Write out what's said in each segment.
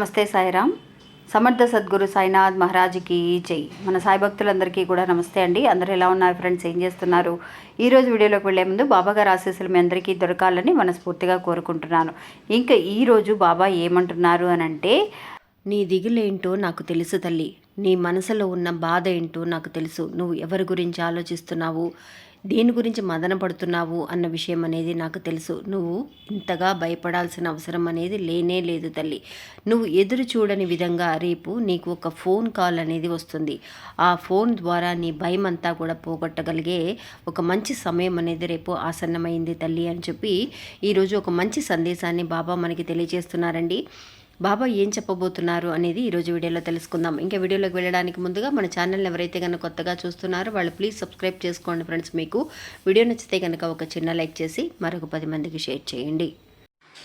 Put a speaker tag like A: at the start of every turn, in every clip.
A: నమస్తే సాయిరామ్. సమర్థ సద్గురు సాయినాథ్ మహారాజ్కి జై. మన సాయి భక్తులందరికీ కూడా నమస్తే అండి. అందరూ ఎలా ఉన్నారు ఫ్రెండ్స్? ఏం చేస్తున్నారు? ఈరోజు వీడియోలోకి వెళ్ళే ముందు బాబా గారి ఆశీస్సులు మీ అందరికీ దొరకాలని మనస్ఫూర్తిగా కోరుకుంటున్నాను. ఇంకా ఈరోజు బాబా ఏమంటున్నారు అని అంటే నీ దిగులేంటో నాకు తెలుసు తల్లి. నీ మనసులో ఉన్న బాధ ఏంటో నాకు తెలుసు. నువ్వు ఎవరి గురించి ఆలోచిస్తున్నావు? దేని గురించి మదన పడుతున్నావు అన్న విషయం అనేది నాకు తెలుసు. నువ్వు ఇంతగా భయపడాల్సిన అవసరం అనేది లేనే లేదు తల్లి. నువ్వు ఎదురు చూడని విధంగా రేపు నీకు ఒక ఫోన్ కాల్ అనేది వస్తుంది. ఆ ఫోన్ ద్వారా నీ భయం అంతా కూడా పోగొట్టగలిగే ఒక మంచి సమయం అనేది రేపు ఆసన్నమైంది తల్లి అని చెప్పి ఈరోజు ఒక మంచి సందేశాన్ని బాబా మనకి తెలియజేస్తున్నారండి. బాబా ఏం చెప్పబోతున్నారు అనేది ఈరోజు వీడియోలో తెలుసుకుందాం. ఇంకా వీడియోలోకి వెళ్ళడానికి ముందుగా మన ఛానల్ని ఎవరైతే కనుక కొత్తగా చూస్తున్నారో వాళ్ళు ప్లీజ్ సబ్స్క్రైబ్ చేసుకోండి ఫ్రెండ్స్. మీకు వీడియో నచ్చితే కనుక ఒక చిన్న లైక్ చేసి మరొక పది మందికి షేర్ చేయండి.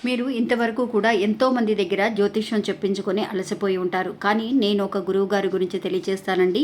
A: మీరు ఇంతవరకు కూడా ఎంతో మంది దగ్గర జ్యోతిష్యం చెప్పించుకొని అలసిపోయి ఉంటారు. కానీ నేను ఒక గురువు గారి గురించి తెలియజేస్తానండి.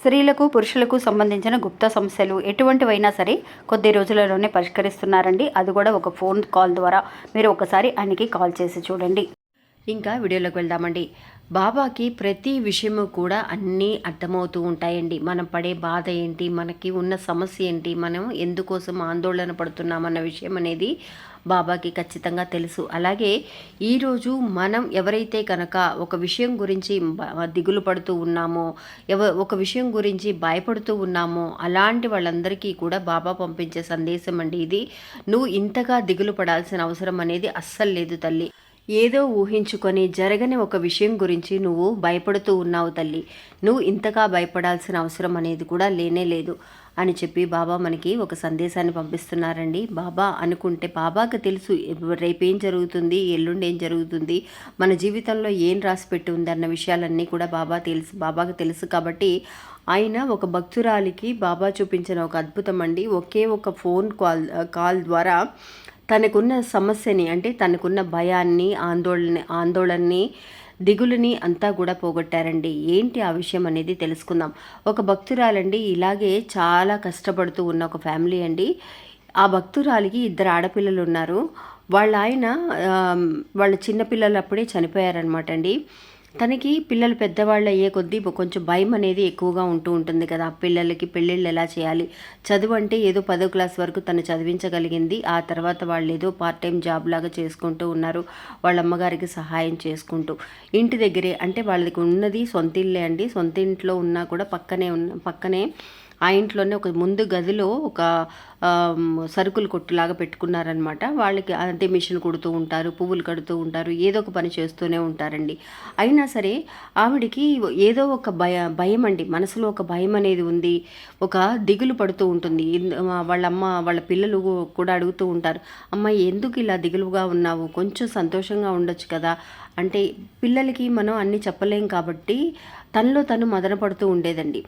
A: స్త్రీలకు పురుషులకు సంబంధించిన గుప్త సమస్యలు ఎటువంటివైనా సరే కొద్ది రోజులలోనే పరిష్కరిస్తున్నారండి. అది కూడా ఒక ఫోన్ కాల్ ద్వారా. మీరు ఒకసారి ఆయనకి కాల్ చేసి చూడండి. ఇంకా వీడియోలోకి వెళ్దామండి. బాబాకి ప్రతి విషయము కూడా అన్నీ అర్థమవుతూ ఉంటాయండి. మనం పడే బాధ ఏంటి? మనకి ఉన్న సమస్య ఏంటి? మనం ఎందుకోసం ఆందోళన పడుతున్నామన్న విషయం అనేది బాబాకి ఖచ్చితంగా తెలుసు. అలాగే ఈరోజు మనం ఎవరైతే కనుక ఒక విషయం గురించి దిగులు పడుతూ ఉన్నామో ఎవ ఒక విషయం గురించి భయపడుతూ ఉన్నామో అలాంటి వాళ్ళందరికీ కూడా బాబా పంపించే సందేశం అండి ఇది. నువ్వు ఇంతగా దిగులు పడాల్సిన అవసరం అనేది అస్సలు లేదు తల్లి. ఏదో ఊహించుకొని జరగని ఒక విషయం గురించి నువ్వు భయపడుతూ ఉన్నావు తల్లి. నువ్వు ఇంతగా భయపడాల్సిన అవసరం అనేది కూడా లేనే లేదు అని చెప్పి బాబా మనకి ఒక సందేశాన్ని పంపిస్తున్నారండి. బాబా అనుకుంటే బాబాకి తెలుసు రేపేం జరుగుతుంది ఎల్లుండి ఏం జరుగుతుంది మన జీవితంలో ఏం రాసి పెట్టి ఉంది అన్న విషయాలన్నీ కూడా బాబా తెలుసు బాబాకి తెలుసు కాబట్టి ఆయన ఒక భక్తురాలికి బాబా చూపించిన ఒక అద్భుతం అండి. ఒకే ఒక ఫోన్ కాల్ కాల్ ద్వారా తనకున్న సమస్యని అంటే తనకున్న భయాన్ని ఆందోళన ఆందోళనని దిగులుని అంతా కూడా పోగొట్టారండి. ఏంటి ఆ విషయం అనేది తెలుసుకుందాం. ఒక భక్తురాలండి ఇలాగే చాలా కష్టపడుతూ ఉన్న ఒక ఫ్యామిలీ అండి. ఆ భక్తురాలికి ఇద్దరు ఆడపిల్లలు ఉన్నారు. వాళ్ళ ఆయన వాళ్ళ చిన్నపిల్లలు అప్పుడే చనిపోయారనమాట అండి. తనకి పిల్లలు పెద్దవాళ్ళు అయ్యే కొద్దీ కొంచెం భయం అనేది ఎక్కువగా ఉంటూ ఉంటుంది కదా. పిల్లలకి పెళ్ళిళ్ళు ఎలా చేయాలి? చదువు అంటే ఏదో పదో క్లాస్ వరకు తను చదివించగలిగింది. ఆ తర్వాత వాళ్ళు ఏదో పార్ట్ టైం జాబ్ లాగా చేసుకుంటూ ఉన్నారు. వాళ్ళ అమ్మగారికి సహాయం చేసుకుంటూ. ఇంటి దగ్గరే అంటే వాళ్ళకి ఉన్నది సొంత ఇల్లే అండి. సొంత ఇంట్లో ఉన్నా కూడా పక్కనే ఉన్న పక్కనే ఆ ఇంట్లోనే ఒక ముందు గదిలో ఒక సరుకులు కొట్టులాగా పెట్టుకున్నారనమాట వాళ్ళకి అంతే మిషన్ కుడుతూ ఉంటారు పువ్వులు కడుతూ ఉంటారు ఏదో ఒక పని చేస్తూనే ఉంటారండి. అయినా సరే ఆవిడికి ఏదో ఒక భయ భయం అండి. మనసులో ఒక భయం అనేది ఉంది. ఒక దిగులు పడుతూ ఉంటుంది. వాళ్ళమ్మ వాళ్ళ అమ్మ వాళ్ళ పిల్లలు కూడా అడుగుతూ ఉంటారు అమ్మ ఎందుకు ఇలా దిగులుగా ఉన్నావు? కొంచెం సంతోషంగా ఉండొచ్చు కదా. అంటే పిల్లలకి మనం అన్నీ చెప్పలేం కాబట్టి తనలో తను మదన పడుతూ ఉండేదండి.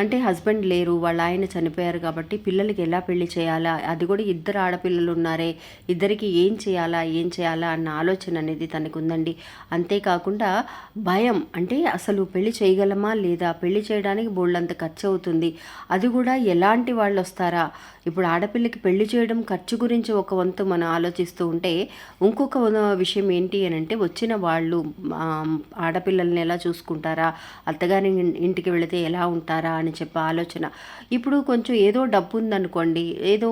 A: అంటే హస్బెండ్ లేరు వాళ్ళ ఆయన చనిపోయారు కాబట్టి పిల్లలకి ఎలా పెళ్ళి చేయాలా అది కూడా ఇద్దరు ఆడపిల్లలు ఉన్నారే ఇద్దరికి ఏం చేయాలా ఏం చేయాలా అన్న ఆలోచన అనేది తనకుందండి. అంతేకాకుండా భయం అంటే అసలు పెళ్ళి చేయగలమా లేదా పెళ్ళి చేయడానికి బోళ్ళంత ఖర్చు అవుతుంది అది కూడా ఎలాంటి వాళ్ళు వస్తారా? ఇప్పుడు ఆడపిల్లకి పెళ్ళి చేయడం ఖర్చు గురించి ఒక వంతు మనం ఆలోచిస్తూ ఉంటే ఇంకొక విషయం ఏంటి అని అంటే వచ్చిన వాళ్ళు ఆడపిల్లల్ని ఎలా చూసుకుంటారా అత్తగారి ఇంటికి వెళితే ఎలా ఉంటారా అని చెప్పి ఆలోచన. ఇప్పుడు కొంచెం ఏదో డబ్బు ఉందనుకోండి ఏదో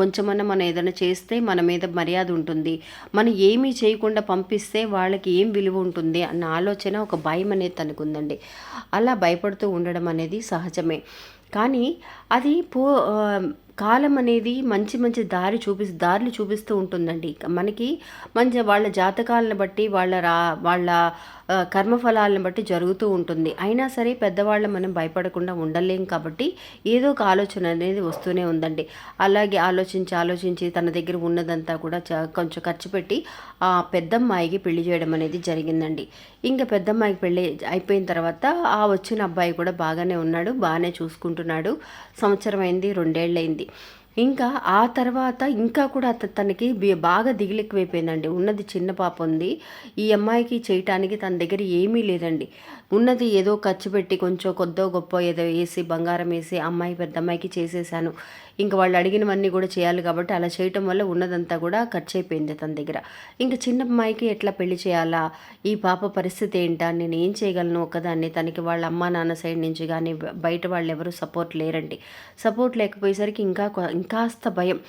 A: కొంచెమన్నా మనం ఏదైనా చేస్తే మన మీద మర్యాద ఉంటుంది. మనం ఏమీ చేయకుండా పంపిస్తే వాళ్ళకి ఏం విలువ ఉంటుంది అన్న ఆలోచన ఒక భయం అనేది తనకుందండి. అలా భయపడుతూ ఉండడం అనేది సహజమే. కానీ అది పో కాలం అనేది మంచి మంచి దారి చూపి దారులు చూపిస్తూ ఉంటుందండి. మనకి మంచి వాళ్ళ జాతకాలను బట్టి వాళ్ళ రా వాళ్ళ కర్మఫలాలను బట్టి జరుగుతూ ఉంటుంది. అయినా సరే పెద్దవాళ్ళు మనం భయపడకుండా ఉండలేం కాబట్టి ఏదో ఒక ఆలోచన అనేది వస్తూనే ఉందండి. అలాగే ఆలోచించి ఆలోచించి తన దగ్గర ఉన్నదంతా కూడా చ- కొంచెం ఖర్చు పెట్టి ఆ పెద్దమ్మాయికి పెళ్ళి చేయడం అనేది జరిగిందండి. ఇంకా పెద్దమ్మాయికి పెళ్ళి అయిపోయిన తర్వాత ఆ వచ్చిన అబ్బాయి కూడా బాగానే ఉన్నాడు బాగానే చూసుకుంటున్నాడు. సంవత్సరం అయింది రెండేళ్ళయింది. ఇంకా ఆ తర్వాత ఇంకా కూడా తనకి బాగా దిగులెక్కువైపోయిందండి. ఉన్నది చిన్న పాప ఉంది. ఈ అమ్మాయికి చేయటానికి తన దగ్గర ఏమీ లేదండి. ఉన్నది ఏదో ఖర్చు పెట్టి కొంచెం కొద్దో గొప్ప ఏదో వేసి బంగారం వేసి అమ్మాయి పెద్ద అమ్మాయికి చేసేసాను ఇంకా వాళ్ళు అడిగినవన్నీ కూడా చేయాలి కాబట్టి అలా చేయటం వల్ల ఉన్నదంతా కూడా ఖర్చు అయిపోయింది తన దగ్గర. ఇంకా చిన్న అమ్మాయికి ఎట్లా పెళ్ళి చేయాలా? ఈ పాప పరిస్థితి ఏంటా? నేను ఏం చేయగలను ఒకదాన్ని తనకి వాళ్ళ అమ్మ నాన్న సైడ్ నుంచి కానీ బయట వాళ్ళు ఎవరు సపోర్ట్ లేరండి. సపోర్ట్ లేకపోయేసరికి ఇంకా ఇంకాస్త భయం.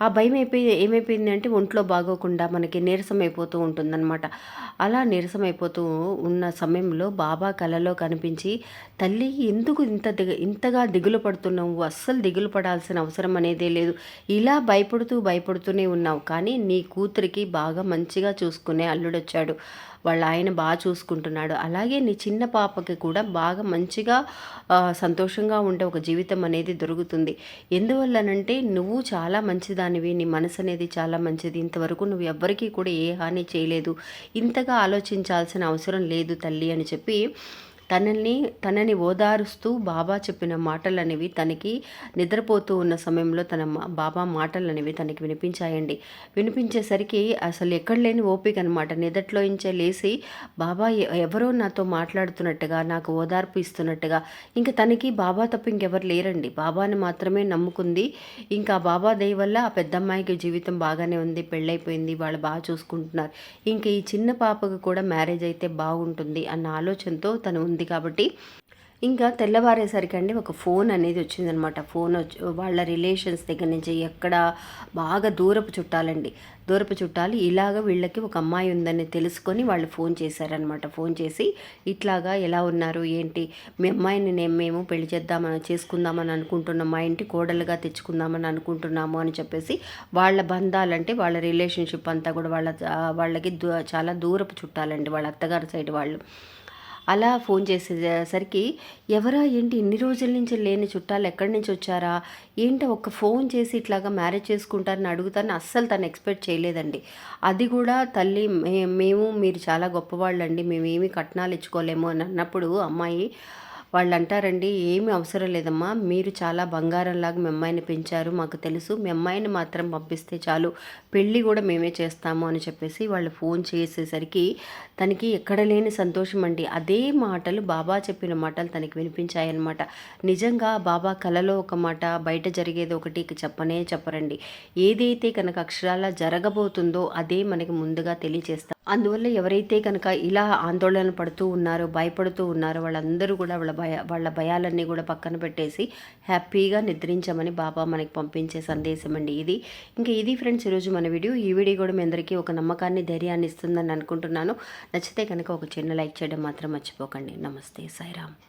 A: ఆ భయం అయిపోయి ఏమైపోయింది అంటే ఒంట్లో బాగోకుండా మనకి నీరసం అయిపోతూ ఉంటుందన్నమాట. అలా నీరసం అయిపోతూ ఉన్న సమయంలో బాబా కలలో కనిపించి తల్లి ఎందుకు ఇంత దిగ ఇంతగా దిగులు పడుతున్నావు? అస్సలు దిగులు పడాల్సిన అవసరం అనేదే లేదు. ఇలా భయపడుతూ భయపడుతూనే ఉన్నావు. కానీ నీ కూతురికి బాగా మంచిగా చూసుకునే అల్లుడొచ్చాడు. వాళ్ళ ఆయన బాగా చూసుకుంటున్నాడు. అలాగే నీ చిన్న పాపకి కూడా బాగా మంచిగా సంతోషంగా ఉండే ఒక జీవితం అనేది దొరుకుతుంది. ఎందువల్లనంటే నువ్వు చాలా మంచిదానివి నీ మనసు అనేది చాలా మంచిది. ఇంతవరకు నువ్వు ఎవ్వరికీ కూడా ఏ హాని చేయలేదు. ఇంతగా ఆలోచించాల్సిన అవసరం లేదు తల్లి అని చెప్పి తనని తనని ఓదారుస్తూ బాబా చెప్పిన మాటలు అనేవి తనకి నిద్రపోతూ ఉన్న సమయంలో తన మా- బాబా మాటలు అనేవి తనకి వినిపించాయండి. వినిపించేసరికి అసలు ఎక్కడ లేని ఓపిక అనమాట నిదట్లో ఇంచే లేచి బాబా ఎవరో నాతో మాట్లాడుతున్నట్టుగా నాకు ఓదార్పు ఇస్తున్నట్టుగా. ఇంకా తనకి బాబా తప్ప ఇంకెవరు లేరండి. బాబాని మాత్రమే నమ్ముకుంది. ఇంకా బాబా దయ వల్ల ఆ పెద్దమ్మాయికి జీవితం బాగానే ఉంది పెళ్ళైపోయింది వాళ్ళు బాగా చూసుకుంటున్నారు. ఇంకా ఈ చిన్న పాపకు కూడా మ్యారేజ్ అయితే బాగుంటుంది అన్న ఆలోచనతో తను ఉంది. కాబట్టి ఇంకా తెల్లవారేసరికి అండి ఒక ఫోన్ అనేది వచ్చిందనమాట. ఫోన్ వచ్చి వాళ్ళ రిలేషన్స్ దగ్గర నుంచి ఎక్కడ బాగా దూరపు చుట్టాలండి. దూరపు చుట్టాలు ఇలాగ వీళ్ళకి ఒక అమ్మాయి ఉందని తెలుసుకొని వాళ్ళు ఫోన్ చేశారనమాట. ఫోన్ చేసి ఇట్లాగా ఎలా ఉన్నారు? ఏంటి? మీ అమ్మాయిని నేను మేము పెళ్ళి చేద్దామని చేసుకుందామని అనుకుంటున్నాం. మా ఇంటి కోడలుగా తెచ్చుకుందామని అనుకుంటున్నాము అని చెప్పేసి వాళ్ళ బంధాలంటే వాళ్ళ రిలేషన్షిప్ అంతా కూడా వాళ్ళ వాళ్ళకి దూ- చాలా దూరపు చుట్టాలండి వాళ్ళ అత్తగారి సైడ్ వాళ్ళు. అలా ఫోన్ చేసేసరికి ఎవరా ఏంటి ఇన్ని రోజుల నుంచి లేని చుట్టాలు ఎక్కడి నుంచి వచ్చారా? ఏంటి ఒక ఫోన్ చేసి ఇట్లాగా మ్యారేజ్ చేసుకుంటారని అడుగుతారని అస్సలు తను ఎక్స్పెక్ట్ చేయలేదండి. అది కూడా తల్లి మే- మేము మీరు చాలా గొప్పవాళ్ళండి మేమేమి కట్నాలు ఇచ్చుకోలేము అని అన్నప్పుడు అమ్మాయి వాళ్ళు అంటారండి ఏమి అవసరం లేదమ్మా మీరు చాలా బంగారంలాగా మీ అమ్మాయిని పెంచారు మాకు తెలుసు మీ అమ్మాయిని మాత్రం పంపిస్తే చాలు పెళ్ళి కూడా మేమే చేస్తాము అని చెప్పేసి వాళ్ళు ఫోన్ చేసేసరికి తనకి ఎక్కడ లేని సంతోషం అండి. అదే మాటలు బాబా చెప్పిన మాటలు తనకి వినిపించాయన్నమాట. నిజంగా బాబా కలలో ఒక మాట బయట జరిగేది ఒకటి చెప్పనే చెప్పరండి. ఏదైతే కనుక అక్షరాల జరగబోతుందో అదే మనకి ముందుగా తెలియజేస్తారు అందువల్ల ఎవరైతే కనుక ఇలా ఆందోళన పడుతూ ఉన్నారో భయపడుతూ ఉన్నారో వాళ్ళందరూ కూడా వాళ్ళ భయ వాళ్ళ భయాలన్నీ కూడా పక్కన పెట్టేసి హ్యాపీగా నిద్రించమని బాబా మనకి పంపించే సందేశం అండి ఇది. ఇంకా ఇది ఫ్రెండ్స్ ఈరోజు మన వీడియో. ఈ వీడియో కూడా మీ అందరికీ ఒక నమ్మకాన్ని ధైర్యాన్ని ఇస్తుందని అనుకుంటున్నాను. నచ్చితే కనుక ఒక చిన్న లైక్ చేయడం మాత్రం మర్చిపోకండి. నమస్తే సాయిరామ్.